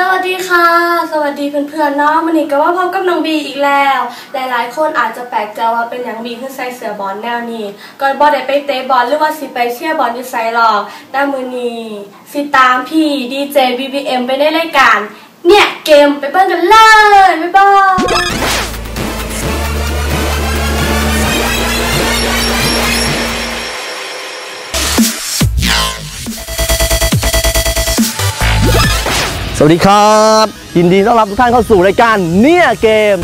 สวัสดีค่ะ สวัสดีเพื่อนๆเนาะวันนี้ก็ว่าพบกับน้องบีอีกแล้ว หลายๆ คนอาจจะแปลกใจว่าเป็นอย่างบีขึ้นใส่เสื้อบอลแนวนี้ก่อนบอลได้ไปเตะบอลหรือว่าสิไปเชียร์บอลอยู่ไซหรอกแต่มือนี้สิตามพี่ดีเจบีบีเอ็มไปในรายการ เนี่ยเกมไปเบิ้งกันเลยบ๊ายบาย สวัสดีครับ ยินดีต้อนรับทุกท่านเข้าสู่รายการเนี่ยเกม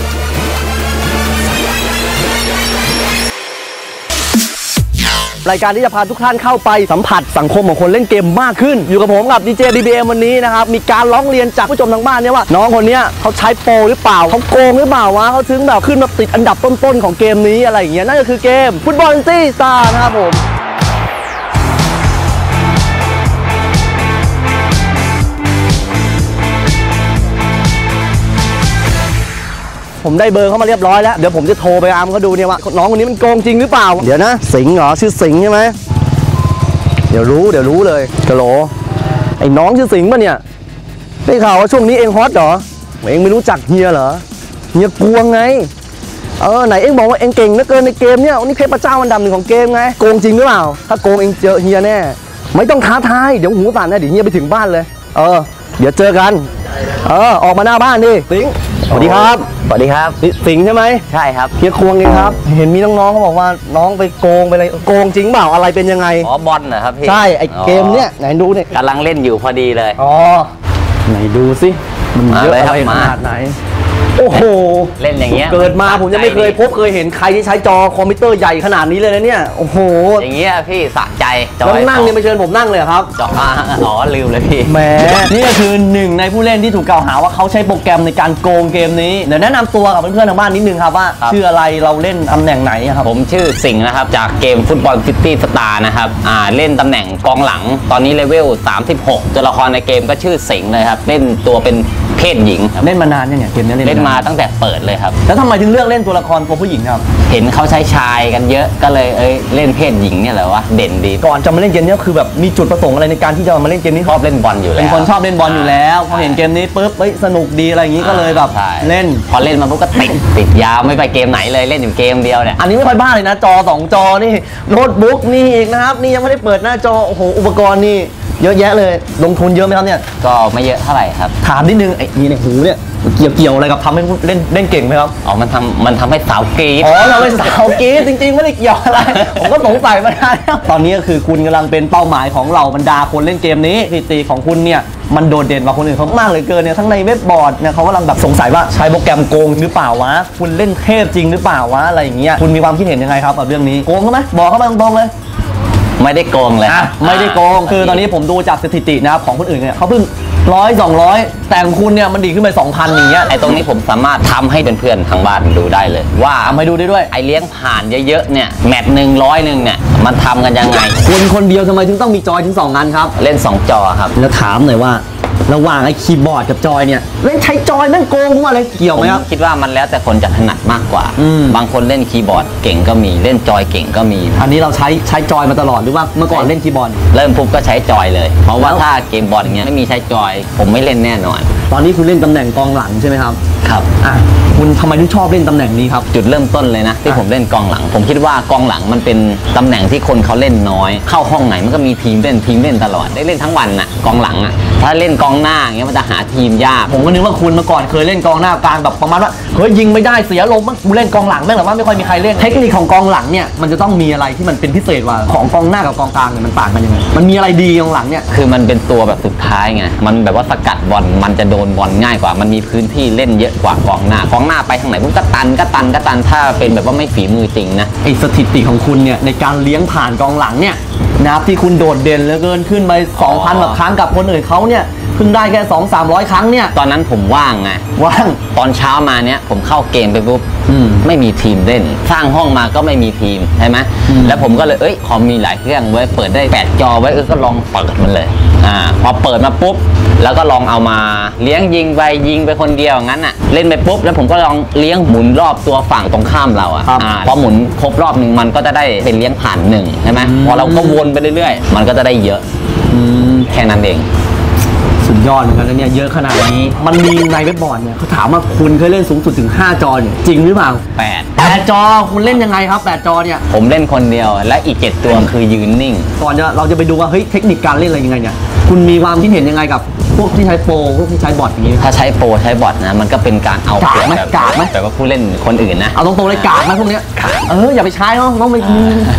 รายการที่จะพาทุกท่านเข้าไปสัมผัสสังคมของคนเล่นเกมมากขึ้น อยู่กับผมกับดีเจ BBM วันนี้นะครับ มีการร้องเรียนจากผู้ชมทางบ้านเนี่ยว่า น้องคนเนี้ยเขาใช้โปรหรือเปล่าเขาโกงหรือเปล่าวะเขาถึงแบบขึ้นมาติดอันดับต้นๆของเกมนี้อะไรอย่างเงี้ยนั่นก็คือเกมฟุตบอลซีสตาร์นะครับผม ผมได้เบอร์เขามาเรียบร้อยแล้ว เดี๋ยวผมจะโทรไปอามเขาดูเนี่ยว่าน้องคนนี้มันโกงจริงหรือเปล่า เดี๋ยวนะ สิงห์เหรอชื่อสิงห์ใช่ไหมเดี๋ยวรู้เดี๋ยวรู้เลยกะโหลไอ้น้องชื่อสิงห์ป่ะเนี่ยได้ข่าวว่าช่วงนี้เองฮอตเหรอเองไม่รู้จักเฮียเหรอเฮียกวงไงเออไหนเองบอกว่าเองเก่งเหลือเกินในเกมเนี่ยนี่เพชรพระเจ้าอันดับหนึ่งของเกมไงโกงจริงหรือเปล่า ถ้าโกงเองเจอเฮียแน่ ไม่ต้องท้าทายเดี๋ยวหูสั่นนะเดี๋ยวเฮียไปถึงบ้านเลย เออ เดี๋ยวเจอกัน เออออกมาหน้าบ้านดิสิงห์ สวัสดีครับ สวัสดีครับสิสิงห์ใช่ไหมใช่ครับเฮียควงเองครับ เห็นมีน้องๆเขาบอกว่าน้องไปโกงไปอะไรโกงจริงเปล่าอะไรเป็นยังไง อ๋อบอลเหรอครับพี่ ใช่ไอ้เกมเนี้ยไหนดูเนี่ยกำลังเล่นอยู่พอดีเลย อ๋อ ไหนดูสิ มันเยอะมาเลยอะครับไรขมานาดไหน โอ้โห เล่นอย่างเงี้ยเกิดมาผมยังไม่เคยพบเคยเห็นใครที่ใช้จอคอมพิวเตอร์ใหญ่ขนาดนี้เลยนะเนี่ย โอ้โห อย่างเงี้ยพี่สะใจจแล้วอยนั่งเนี่ยไม่เชิญผมนั่งเลยเหรอครับจออ่าอ๋อลืมเลยพี่แหมนี่ก็คือหนึ่งในผู้เล่นที่ถูกกล่าวหาว่าเขาใช้โปรแกรมในการโกงเกมนี้เดี๋ยวแนะนำตัวกับเพื่อนๆทางบ้านนิดนึงครับว่าครับชื่ออะไรเราเล่นตำแหน่งไหนอะครับผมชื่อสิงห์นะครับจากเกมฟุตบอลซิตี้สตาร์นะครับอ่าเล่นตำแหน่งกองหลังตอนนี้เลเวล 36 ตัวละครในเกมก็ชื่อสิงห์เลยครับเล่นตัวเป็นเพศหญิงครับเล่นมานานยังเนี่ยเกมนี้เล่นเล่นมาตั้งแต่เปิดเลยครับ แล้วทำไมถึงเลือกเล่นตัวละครตัวผู้หญิงครับ เห็นเขาใช้ชายกันเยอะก็เลยเอ้ยเล่นเพศหญิงเนี่ยแหละวะเด่นดีก่อนจะมาเล่นเกมนี้คือแบบมีจุดประสงค์อะไรในการที่จะมาเล่นเกมนี้ชอบเล่นบอลอยู่แล้วเป็นคนชอบเล่นบอลอยู่แล้วพอเห็นเกมนี้ปุ๊บเฮ้ยสนุกดีอะไรอย่างนี้ก็เลยแบบใช่เล่น พอเล่นมาปุ๊บก็ติดติดยาวไม่ไปเกมไหนเลยเล่นอยู่เกมเดียวเนี่ยอันนี้ไม่ค่อยบ้าเลยนะจอสองจอนี่โน้ตบุ๊กนี่อีกนะครับนี่ยังไม่ได้เปิดหน้าจอโอ้โหอุปกรณ์นี่ เยอะแยะเลย ลงทุนเยอะไหมครับเนี่ย ก็ไม่เยอะเท่าไหร่ครับ ถามนิดนึงไอ้นี่ในหูเนี่ยเกี่ยวเกี่ยวอะไรกับทำให้เล่นเล่นเก่งไหมครับ อ๋อ มันทำมันทำให้สาวกรี๊ด อ๋อเราเป็นสาวกรีดจริงๆไม่ได้เกี่ยวอะไร ผมก็สงสัยมานานแล้วตอนนี้ก็คือคุณกำลังเป็นเป้าหมายของเราบรรดาคนเล่นเกมนี้สถิติของคุณเนี่ยมันโดดเด่นกว่าคนอื่นเขามากเหลยเกินเนี่ยทั้งในเว็บบอร์ดเนี่ยเขากำลังแบบสงสัยว่าใช้โปรแกรมโกงหรือเปล่าวะ คุณเล่นเทพจริงหรือเปล่าวะอะไรอย่างเงี้ย คุณมีความคิดเห็นยังไงครับกับเรื่องนี้ โกงเขาไหมบอกเขามาตรงๆเลย ไม่ได้โกงเลยอะไม่ได้โกงคือตอนนี้ผมดูจากสถิตินะครับของคนอื่นเนี่ยเขาเพิ่งร้อยสองร้อยแต่ของคุณเนี่ยมันดีขึ้นไปสองพันอย่างเงี้ยไอ้ตรงนี้ผมสามารถทำให้เพื่อนๆทางบ้านดูได้เลย ว่าทำให้ดูได้ด้วย ไอ้เลี้ยงผ่านเยอะๆเนี่ยแมตช์หนึ่งร้อยหนึ่งเนี่ยมันทำกันยังไงคนคนเดียวทำไมถึงต้องมีจอยถึงสองอันครับ เล่น 2 จอครับ แล้วถามหน่อยว่า ระหว่างไอ้คีย์บอร์ดกับจอยเนี่ยเล่นใช้จอยแม่งโกงผมว่าอะไรเกี่ยวผไหมมครับคิดว่ามันแล้วแต่คนจะถนัดมากกว่า อืม บางคนเล่นคีย์บอร์ดเก่งก็มีเล่นจอยเก่งก็มี อันนี้เราใช้ใช้จอยมาตลอดหรือว่าเมื่อก่อนเล่นคีย์บอร์ด เริ่มปุ๊บก็ใช้จอยเลย เพราะว่าแล้ว ถ้าเกมบอลอย่างเงี้ยไม่มีใช้จอย ผมไม่เล่นแน่นอน ตอนนี้คุณเล่นตำแหน่งกองหลังใช่ไหมครับครับอะคุณทำไมถึงชอบเล่นตำแหน่งนี้ครับ จุดเริ่มต้นเลยนะที่อะผมเล่นกองหลัง ผมคิดว่ากองหลังมันเป็นตำแหน่งที่คนเขาเล่นน้อย เข้าห้องไหนมันก็มีทีมเล่นทีมเล่นตลอดได้เล่นทั้งวันน่ะกองหลังอะถ้าเล่นกองหน้าอย่างเงี้ยมันจะหาทีมยากผมก็นึกว่าคุณเมื่อก่อนเคยเล่นกองหน้ากลางแบบประมาณว่าเฮ้ยยิงไม่ได้เสียลมบ้างกูเล่นกองหลังแม่งแต่ว่าไม่ค่อยมีใครเล่นเทคนิคของกองหลังเนี่ยมันจะต้องมีอะไรที่มันเป็นพิเศษกว่าของกองหน้ากับกองกลางเนี่ยมันต่างกันยังไงมันมีอะไรดีกองหลังเนี่ยคือมันเป็นตัวแบบสุดท้ายไงมันแบบว่าสกัดบอลมันจะโดนบอลง่ายกว่า มันมีพื้นที่เล่นเยอะกว่ากองหน้ากองหน้าไปทางไหนมันก็ตันก็ตันก็ตันถ้าเป็นแบบว่าไม่ฝีมือจริงนะไอ้สถิติของคุณเนี่ยในการเลี้ยงผ่านกองหลังเนี่ยนะครับที่คุณโดดเด่นเหลือเกินขึ้นไปอ๋อ2,000กว่าครั้งกับคนอื่นเขาเนี่ยเพิ่งได้แค่ 2 300 ครั้งเนี่ย ตอนนั้นผมว่างไงว่างตอนเช้ามาเนี้ยผมเข้าเกมไปปุ๊บอืม ไม่มีทีมเล่น สร้างห้องมาก็ไม่มีทีมใช่ไหมอืมแล้วผมก็เลยเอ้ยคอมมีหลายเครื่องไว้ยเปิดได้แปดจอไว้เออก็ลองเปิดมันเลยอ่าพอเปิดมาปุ๊บแล้วก็ลองเอามาเลี้ยงยิงไปยิงไปคนเดียวงั้นอะเล่นไปปุ๊บแล้วผมก็ลองเลี้ยงหมุนรอบตัวฝั่งตรงข้ามเราอะครับอ่าพอหมุนครบรอบหนึ่งมันก็จะได้เป็นเลี้ยงผ่านหนึ่งใช่ไหมอืมพอเราก็วนไปเรื่อยๆ มันก็จะได้เยอะอืมแค่นั้นเอง สุดยอดเหมือนกันนะเนี่ยเยอะขนาดนี้ มันมีในเว็บบอร์ดเนี่ยเขาถามว่าคุณเคยเล่นสูงสุดถึง 5 จอเนี่ยจริงหรือเปล่าแปดแปดจอคุณเล่นยังไงครับแปดจอเนี่ย ผมเล่นคนเดียว และอีกเจ็ดตัวคือยืนนิ่ง ก่อนจะเราจะไปดูว่าเฮ้ยเทคนิคการเล่นอะไรยังไงเนี่ย คุณมีความคิดเห็นยังไงกับพ วกที่ใช้โปรพวกที่ใช้บอทอย่างนี้ ถ้าใช้โปรใช้บอทนะมันก็เป็นการเอาเปรียบกากไหมแบบกากไหมแบบว่าผู้เล่นคนอื่นนะ เอาตรงๆเลยกากไหมพวกเนี้ยเอออย่าไปใช้เนาะต้องไป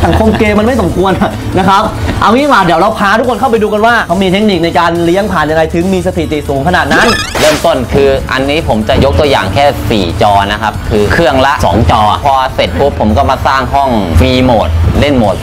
สังคมเกมมันไม่สมควรนะครับ เอางี้มาเดี๋ยวเราพาทุกคนเข้าไปดูกันว่าเขามีเทคนิคในการเลี้ยงผ่านยังไงถึงมีสถิติสูงขนาดนั้น เริ่มต้นคืออันนี้ผมจะยกตัวอย่างแค่ 4 จอนะครับ คือเครื่องละ 2 จอ พอเสร็จปุ๊บผมก็มาสร้างห้องฟรีโหมดเล่นโหมด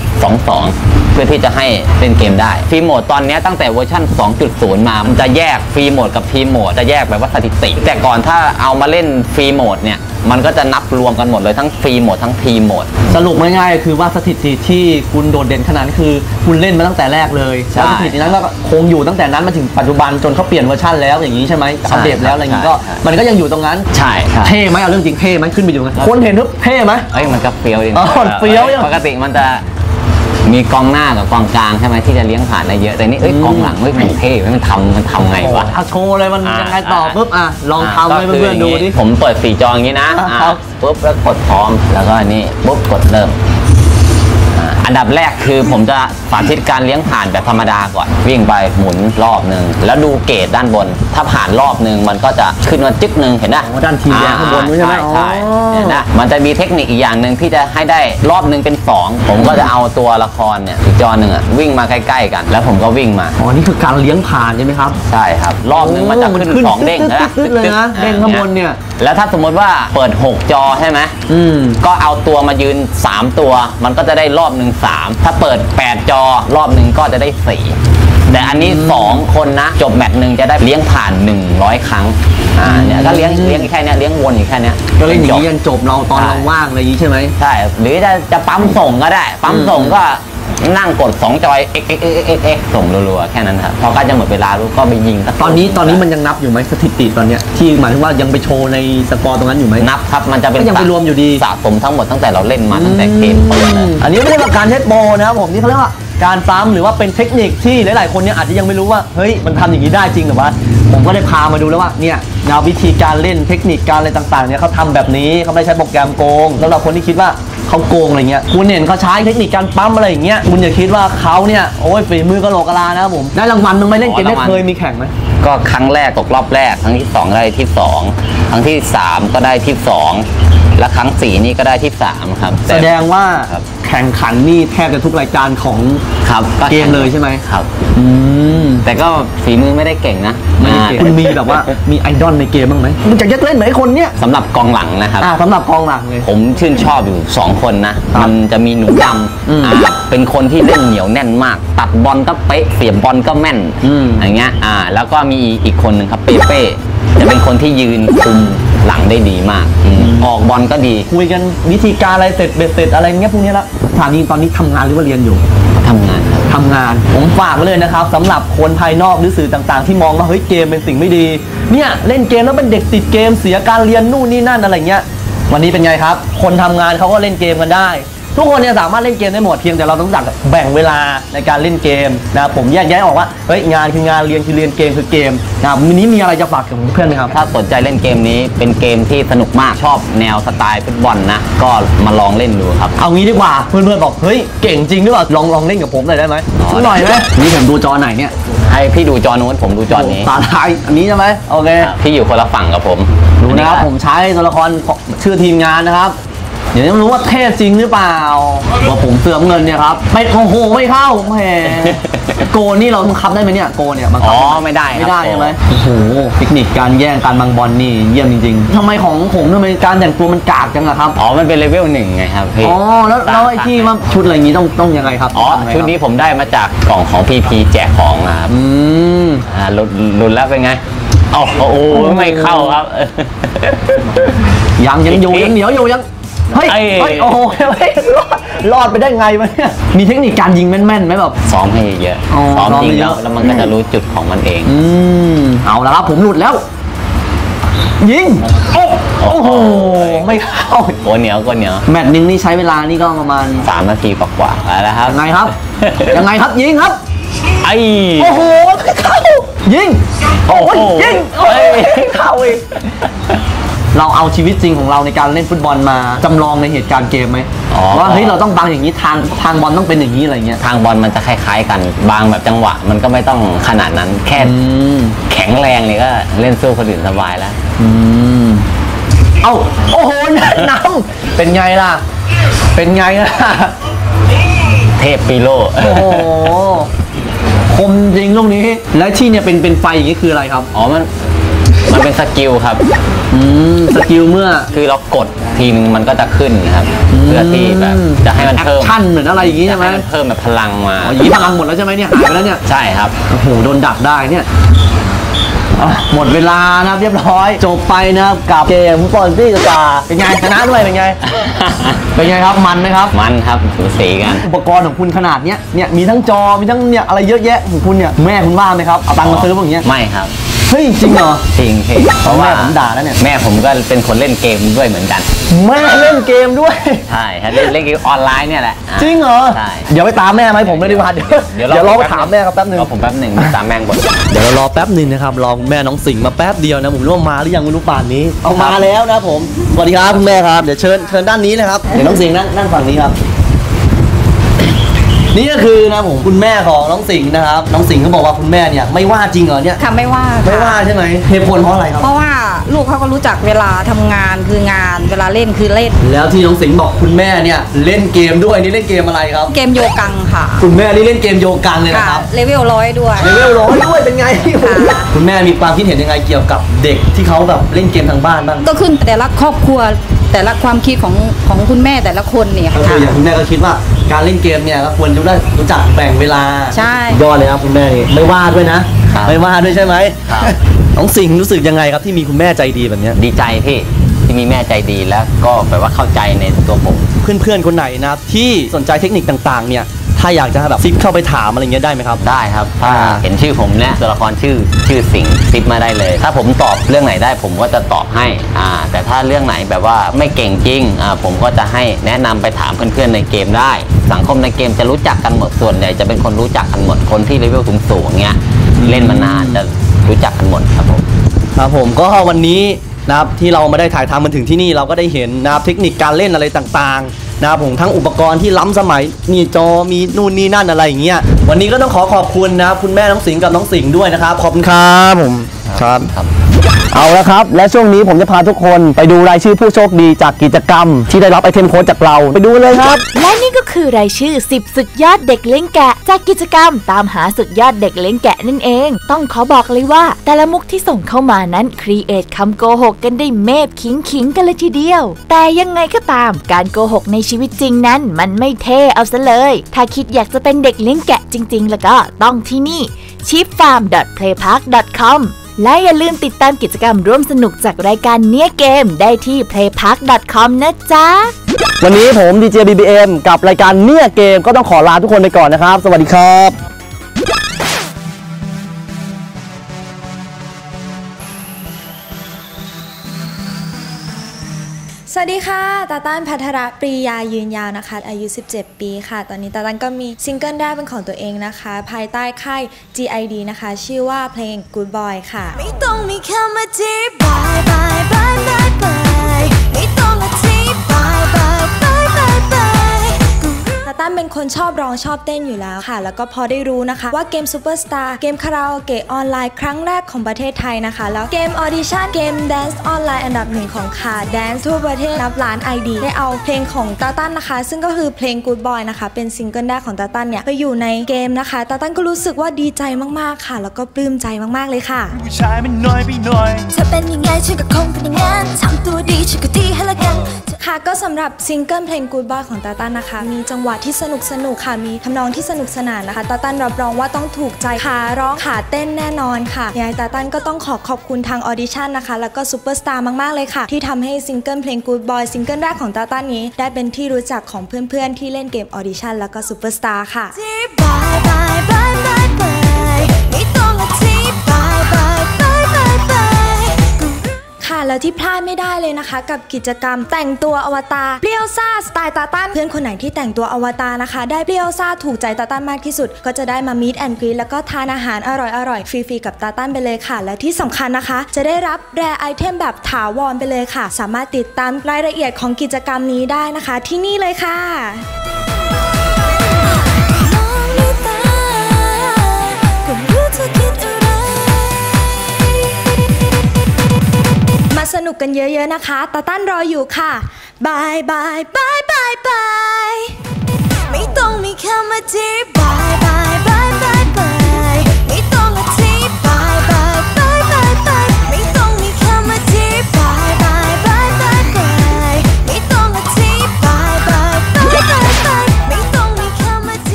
2-2 เพื่อที่จะให้เล่นเกมได้ฟรีโหมดตอนนี้ตั้งแต่เวอร์ชัน2.0 มา มันจะแยกฟรีโหมดกับทีมโหมดจะแยกแบบว่าสถิติ แต่ก่อนถ้าเอามาเล่นฟรีโหมดเนี่ยมันก็จะนับรวมกันหมดเลยทั้งฟรีโหมดทั้งทีมโหมด สรุปง่ายๆคือว่าสถิติที่คุณโดดเด่นขนาดนั้นคือคุณเล่นมาตั้งแต่แรกเลยใช่แล้วสถิตินั้นก็คงอยู่ตั้งแต่นั้นมาถึงปัจจุบันจนเขาเปลี่ยนเวอร์ชันแล้วอย่างนี้ใช่ไหมใช่อัปเดตแล้วอะไรอย่างนี้ก็ใช่ มันก็ยังอยู่ตรงนั้นใช่ใช่เท่ไหมเอาเรื่องจริงเท่ไหมขึ้นไปอยู่กันคนเห็นทุกเท่ไหม เอ้ยมันก็เฟี้ยวจริงอ๋อเฟี้ยวยัง ปกติมันจะ มีกองหน้ากับกองกลางใช่ไหมที่จะเลี้ยงผ่านได้เยอะแต่นี่เอ้ยกองหลังเฮ้ยมันเท่เว้ยมันทำมันทำไงวะ เอาโชว์เลยมันอ่ายังไงต่อปุ๊บอะลองอ่าทำให้ก็คืเพื่อนๆดูย่างดิ งี้ผมเปิดสี่จออย่างนี้นะอ่าอ่าครับ ปุ๊บแล้วกดพร้อมแล้วก็อันนี้ปุ๊บกดเริ่ม อ่าอันดับแรกคือผมจะสาธิตการเลี้ยงผ่านแบบธรรมดาก่อน วิ่งไปหมุนรอบหนึ่งแล้วดูเกรดด้านบน ถ้าผ่านรอบหนึ่งมันก็จะขึ้นมาจึ๊กหนึ่งเห็นไหมอ๋อด้านทีแดงข้างบนนู้นใช่ไหมใช่อ๋อใช่เห็นไหมมันจะมีเทคนิคอีกอย่างหนึ่งที่จะให้ได้รอบหนึ่งเป็นสองผมก็จะเอาตัวละครเนี่ยอีกจอหนึ่งอะวิ่งมาใกล้ๆกัน แล้วผมก็วิ่งมา อ๋อ นี่คือการเลี้ยงผ่านใช่ไหมครับ ใช่ครับ รอบหนึ่งมันจะขึ้นโอ้มันขึ้นสองเด้งตึ๊ดๆๆเลยนะเด้งข้างบนเนี่ย แล้วถ้าสมมติว่าเปิด 6 จอใช่ไหม อืม ก็เอาตัวมายืน 3 ตัว มันก็จะได้รอบหนึ่ง3ถ้าเปิด 8 จอรอบหนึ่งก็จะได้ 4 แต่อันนี้ 2 คนนะ จบแมตช์หนึ่งจะได้เลี้ยงผ่าน 100 ครั้งอ่าเนี่ยก็เลี้ยงเลี้ยงแค่เนี้ยเลี้ยงวนอยู่แค่เนี้ยก็เล่นอย่างนี้จบยันจบเราตอนใช่เราว่างอะไรอย่างนี้ใช่ไหมใช่หรือจะจะปั๊มส่งก็ได้ ปั๊มส่งก็ นั่งกด 2 จอย x x x x x ส่งรัวๆ แค่นั้นครับพอใกล้จะหมดเวลาลูกก็ไปยิงสักตอนนี้ตอนนี้มันยังนับอยู่ไหมสถิติตอนเนี้ยที่หมายถึงว่ายังไปโชว์ในสกอร์ตรงนั้นอยู่ไหมนับครับมันจะเป็นก็ยังไปรวมอยู่ดี สะสมทั้งหมดตั้งแต่เราเล่นมาตั้งแต่เกมเปิดเลยอันนี้ไม่ได้ว่าการเทสโปรนะครับผมนี่เขาเรียกว่าการซ้ำหรือว่าเป็นเทคนิคที่หลาย ๆ คนเนี่ยอาจจะยังไม่รู้ว่าเฮ้ยมันทำอย่างนี้ได้จริงหรือวะ ผมก็ได้พามาดูแล้วว่าเนี่ยแนววิธีการเล่นเทคนิคการอะไรต่างๆเนี่ยเขาทำแบบนี้เขาไม่ได้ใช้โปรแกรมโกง แล้วเราคนที่คิดว่าเขาโกงอะไรเงี้ยคุณเห็นเขาใช้เทคนิคการปั๊มอะไรอย่างเงี้ยคุณอย่าคิดว่าเขาเนี่ยโอ้ยฝีมือกะโหลกกะลานะครับผมได้รางวัลมึงไหม่เล่นเกมอ๋อได้รางวัลเคยมีแข่งไหมก็ครั้งแรกตกรอบแรก ครั้งที่2ได้ที่2ครั้งที่3ก็ได้ที่2และครั้ง4นี่ก็ได้ที่3ครับแสดงว่าครับ แข่งขันนี่แทบจะทุกรายการของครับเกมเลยใช่ไหมครับ อืมแต่ก็ฝีมือไม่ได้เก่งนะไม่ได้เก่งอ่าคุณมีแบบว่ามีไอดอลในเกมบ้างไหมมึงจะยักเล่นเหมือนไอ้คนเนี้ยสำหรับกองหลังนะครับอ่าสำหรับกองหลังเลยผมชื่นชอบอยู่ 2 คนนะครับมันจะมีหนูดอืมำอ่าเป็นคนที่เล่นเหนียวแน่นมาก ตัดบอลก็เป๊ะเสียบบอลก็แม่นอืมอย่างเงี้ยอ่า แล้วก็มีอีกคนหนึ่งครับเปเป้จะเป็นคนที่ยืนคุม หลังได้ดีมากอืมออกบอลก็ดีคุยกันวิธีการอะไรเสร็จเบ็ดเสร็จอะไรเงี้ยพวกนี้ละสถานีตอนนี้ทำงานหรือว่าเรียนอยู่ ทำงานครับ ทำงานผมฝากไว้เลยนะครับสำหรับคนภายนอกหรือสื่อต่างๆ ที่มองว่าเฮ้ยเกมเป็นสิ่งไม่ดีเนี่ยเล่นเกมแล้วเป็นเด็กติดเกมเสียการเรียนนู่นนี่นั่นอะไรเงี้ยวันนี้เป็นไงครับ คนทำงานเขาก็เล่นเกมกันได้ ทุกคนเนี่ยสามารถเล่นเกมได้หมดเพียงแต่เราต้องรู้จักแบ่งเวลาในการเล่นเกมนะครับผมแยกแยะออกว่าเฮ้ยงานคืองานเรียนคือเรียนเกมคือเกมนะครับวันนี้มีอะไรจะฝากกับเพื่อนไหมครับ ถ้าสนใจเล่นเกมนี้เป็นเกมที่สนุกมากชอบแนวสไตล์ฟุตบอลนะ ก็มาลองเล่นดูครับ เอางี้ดีกว่าเพื่อนๆบอกเฮ้ยเก่งจริงหรือเปล่าลองลองเล่นกับผมหน่อยได้ไหมอ๋อหน่อยไหมนี่ผมดูจอไหนเนี่ยให้พี่ดูจอนู้นผมดูจอนี้ตาลายอันนี้ใช่ไหมโอเคครับพี่อยู่คนละฝั่งกับผมดูนะครับผมใช้ตัวละครของชื่อทีมงานนะครับ เดี๋ยวต้องรู้ว่าเท่จริงหรือเปล่าว่าผมเสื่อมเงินเนี่ยครับไม่โอ้โหไม่เข้าแหมโกนนี่เราบังคับได้ไหมเนี่ยโกนเนี่ยบังคัอ๋บอได้ไหมไม่ได้ไม่ได้ครับใช่ไหมโอ้โหเทคนิคการแย่งการบังบอลนี่เยี่ยมจริงๆทำไมของผมทำไมการแต่งตัวมันกากจังอะครับอ๋อมันเป็นเลเวลหนึ่งไงครับพี่อ๋อแล้วแล้วไอ้ที่ว่าชุดอะไรอย่างงี้ต้องต้องยังไงครับอ๋อทำไงครับชุดนี้ผมได้มาจากกล่องของ PP แจกของนะครับอืมอ่าลุ้นลุ้นแล้วเป็นไงโอ้โหไม่เข้าครับยังยังอยู่ยังเหนียวอยู่ยัง เฮ้ย ไอ้ เฮ้ย โอ้โหเฮ้ยรอด รอดไปได้ไงวะเนี่ย มีเทคนิคการยิงแม่นๆไหมแบบ ซ้อมให้เยอะอ๋อซ้อมซ้อมยิงเยแล้อะ วแล้วมันก็จะรู้จุดของมันเอง อืม เอาละครับ ผมหลุดแล้ว ยิง โอ้โอ้โห ไม่เข้า โกเหนียวโกเหนียวแมตช์หนึ่งนี่ใช้เวลานี่ก็ประมาณ สามนาทีกว่าๆแล้วครับยังไงครับ ยังไงครับยิงครับ ไอ้ โอ้โหไม่เข้ายิง โอ้ยยิงโอ้ย เข้าอีก เราเอาชีวิตจริงของเราในการเล่นฟุตบอลมาจำลองในเหตุการณ์เกมไหมอ๋อ ว่าเฮ้ยเราต้องบังอย่างนี้ทางทางบอลต้องเป็นอย่างนี้อะไรเงี้ยทางบอลมันจะคล้าย ๆ กันบางแบบจังหวะ มันก็ไม่ต้องขนาดนั้นแค่ อืมแข็งแรงนี่ก็เล่นสู้คนอื่นสบายแล้ว อืมเอ้าโอ้โหน้ำเป็นไงล่ะ เป็นไงล่ะ เทพปีโล โอ้โหคมจริงลูกนี้ และที่เนี่ยเป็นเป็นไฟอย่างนี้คืออะไรครับ อ๋อมัน มันเป็นสกิลครับ อืมสกิลเมื่อ คือเรากดทีนึงมันก็จะขึ้นครับ เพื่อที่แบบจะให้มันเพิ่มแอคชั่นเหมือนอะไรอย่างนี้จะใช่ไหมให้มันเพิ่มแบบพลังมาอ๋ออย่างนี้พลังหมดแล้วใช่ไหมเนี่ยหายไปแล้วเนี่ย ใช่ครับ โอ้โหโดนดักได้เนี่ยอะหมดเวลานะครับเรียบร้อย จบไปนะครับกับเกมฟุตบอลที่กาเป็นไงชนะด้วยเป็นไง เป็นไงครับมันไหมครับ มันครับสูสีกันอุปกรณ์ของคุณขนาดเนี้ยเนี่ยมีทั้งจอมีทั้งเนี่ยอะไรเยอะแยะของคุณเนี่ยแม่คุณว่าไหมครับเอาตังค์มาซื้อพวกอย่างเงี้ยไม่ครับ เฮ้ยจริงเหรอจริงพี่เพราะว่าแม่ผมด่าแล้วเนี่ย แม่ผมก็เป็นคนเล่นเกมด้วยเหมือนกัน แม่เล่นเกมด้วย ใช่ครับเล่นเล่นเกมออนไลน์เนี่ยแหละอะจริงเหรอใช่เดี๋ยวไปตามแม่ไหมาให้ผมเลยดีกว่าเดี๋ยวเดี๋ยวรอไปถามแม่ครับแป๊บหนึงรอผมแป๊บหนึ่งตามแม่งบนเดี๋ยวเรารอแป๊บหนึ่งนะครับรอคุณแม่น้องสิงห์มาแป๊บเดียวนะผมรู้ว่ามาหรือยังไม่รู้ป่านนี้เอามาแล้วนะผมสวัสดีครับคุณแม่ครับเดี๋ยวเชิญเชิญด้านนี้นะครับเดี๋ยวน้องสิงห์นั่งนั่งฝั่งนี้ครับ นี่ก็คือนะผมคุณแม่ของน้องสิงห์นะครับน้องสิงห์เขาบอกว่าคุณแม่เนี่ยไม่ว่าจริงเหรอเนี่ยค่ะไม่ว่าไม่ค่ะว่าใช่ไหมเหตุผลเพราะอะไรครับเพราะว่าลูกเขาก็รู้จักเวลาทำงานคืองาน เวลาเล่นคือเล่น แล้วที่น้องสิงห์บอกคุณแม่เนี่ยเล่นเกมด้วยนี่เล่นเกมอะไรครับ เกมโยกังค่ะคุณแม่นี่เล่นเกมโยกังเลยค่ะนะครับเลเวลร้อยด้วย เลเวลร้อยด้วยเป็นไงค่ะคุณแม่มีความคิดเห็นยังไงเกี่ยวกับเด็กที่เขาแบบเล่นเกมทางบ้านบ้างก็ขึ้นแต่ละครอบครัวแต่ละความคิดของของคุณแม่แต่ละคนเนี่ยก็คืออย่างคุณแม่ก็คิดว่า การเล่นเกมเนี่ยก็ควรจะได้รู้จักแบ่งเวลาใช่ ยอดเลยครับคุณแม่นี่ไม่ว่าด้วยนะ ครับไม่ว่าด้วยใช่ไหมครับ น้องสิงห์รู้สึกยังไงครับที่มีคุณแม่ใจดีแบบเนี้ย ดีใจพี่ที่มีแม่ใจดีแล้วก็แบบว่าเข้าใจในตัวผม เพื่อนๆ คนไหนนะครับที่สนใจเทคนิคต่างๆ เนี่ย ถ้าอยากจะแบบซิปเข้าไปถามอะไรเงี้ยได้ไหมครับ ได้ครับ ถ้าอ่าเห็นชื่อผมเนี่ยตัวละครชื่อชื่อสิงห์ซิปมาได้เลย ถ้าผมตอบเรื่องไหนได้ผมก็จะตอบให้อ่าแต่ถ้าเรื่องไหนแบบว่าไม่เก่งจริงอ่าผมก็จะให้แนะนำไปถามเพื่อนๆในเกมได้ สังคมในเกมจะรู้จักกันหมดส่วนใหญ่จะเป็นคนรู้จักกันหมดคนที่เลเวลสูงๆเงี้ยเล่นมานานจะรู้จักกันหมดครับผมครับผมก็วันนี้นะครับที่เรามาได้ถ่ายทำมาถึงที่นี่เราก็ได้เห็นนะครับเทคนิคการเล่นอะไรต่างๆ นะครับผมทั้งอุปกรณ์ที่ล้ำสมัยมีจอมีนู่นนี่นั่นอะไรอย่างเงี้ยวันนี้ก็ต้องขอขอบคุณนะครับคุณแม่น้องสิงห์กับน้องสิงห์ด้วยนะครับ ขอบคุณครับผมครับครับ เอาละครับ และช่วงนี้ผมจะพาทุกคนไปดูรายชื่อผู้โชคดีจากกิจกรรม ที่ได้รับไอเทมโค้ดจากเราไปดูเลยครับ และนี่ก็คือรายชื่อ 10 สุดยอดเด็กเลี้ยงแกะ จากกิจกรรม ตามหาสุดยอดเด็กเลี้ยงแกะนั่นเอง ต้องขอบอกเลยว่า แต่ละมุกที่ส่งเข้ามานั้นครีเอทคำโกหกกันได้เมฟขิงขิงๆกันเลยทีเดียว แต่ยังไงก็ตาม การโกหกในชีวิตจริงนั้น มันไม่เท่เอาซะเลย ถ้าคิดอยากจะเป็นเด็กเลี้ยงแกะจริง ๆ แล้วก็ต้องที่นี่ chieffarm playpark com และอย่าลืมติดตามกิจกรรมร่วมสนุกจากรายการเนี้ยเกมได้ที่ playpark.com นะจ๊ะ วันนี้ผมดีเจบีบีเอ็มกับรายการเนี่ยเกมก็ต้องขอลาทุกคนไปก่อนนะครับ สวัสดีครับ วัสดีค่ะ ตาต้านพัทรปรียายืนยาวนะคะ อายุ 17 ปีค่ะ ตอนนี้ตาต้านก็มีซิงเกิลแรกเป็นของตัวเองนะคะ ภายใต้ค่าย GID นะคะ ชื่อว่าเพลง Good Boy ค่ะ ไม่ต้องมีคำอธิบายบาย ตาต้านเป็นคนชอบร้องชอบเต้นอยู่แล้วค่ะ แล้วก็พอได้รู้นะคะ ว่าเกม Superstar เกมคาราโอเกะออนไลน์ครั้งแรกของประเทศไทยนะคะ แล้วเกมออดิชั่นเกม Dance ออนไลน์อันดับหนึ่งของค่ะ Dance ทั่วประเทศนับล้าน ID ได้เอาเพลงของตาตันนะคะ ซึ่งก็คือเพลง Good Boy นะคะ เป็นซิงเกิลแรกของตาตันเนี่ยไปอยู่ในเกมนะคะตาตันก็รู้สึกว่าดีใจมากๆค่ะ แล้วก็ปลื้มใจมากๆเลยค่ะผู้ชายมันน้อยไปหน่อยเธอเป็นยังไงฉันก็คงเป็นอย่างนั้นทำตัวดีฉันก็ดีให้ละกันค่ะก็สำหรับซิงเกิลเพลง Good Boy ของตาตันนะคะ มีจังหวะที่สนุกสนุกค่ะ มีทำนองที่สนุกสนานนะคะตาตันรับรองว่าต้องถูกใจขาร้องขาเต้นแน่นอนค่ะยังไงตาตันก็ต้องขอขอบคุณทางออดิชั่นนะคะ แล้วก็ซูเปอร์สตาร์มากๆเลยค่ะ ที่ทำให้ซิงเกิลเพลง Good Boy ซิงเกิลแรกของตาตันนี้ ได้เป็นที่รู้จักของเพื่อนๆที่เล่นเกมออดิชั่นแล้วก็ซูเปอร์สตาร์ค่ะ ที่พลาดไม่ได้เลยนะคะ กับกิจกรรมแต่งตัวอวตารเปรี้ยวซ่าสไตล์ตาต้านเพื่อนคนไหนที่แต่งตัวอวตารนะคะ ได้เปรี้ยวซ่าถูกใจตาต้านมากที่สุด ก็จะได้มามีดแอนกรีแล้วก็ทานอาหารอร่อยๆฟรีๆกับตาต้านไปเลยค่ะ และที่สำคัญนะคะ จะได้รับแรไอเทมแบบถาวรไปเลยค่ะ สามารถติดตามรายละเอียดของกิจกรรมนี้ได้นะคะ ที่นี่เลยค่ะ นุกกันเยอะๆนะคะตาตั้นรออยู่ค่ะบายบายบายบายบายไม่ต้องมีคำอธิบายบายบาย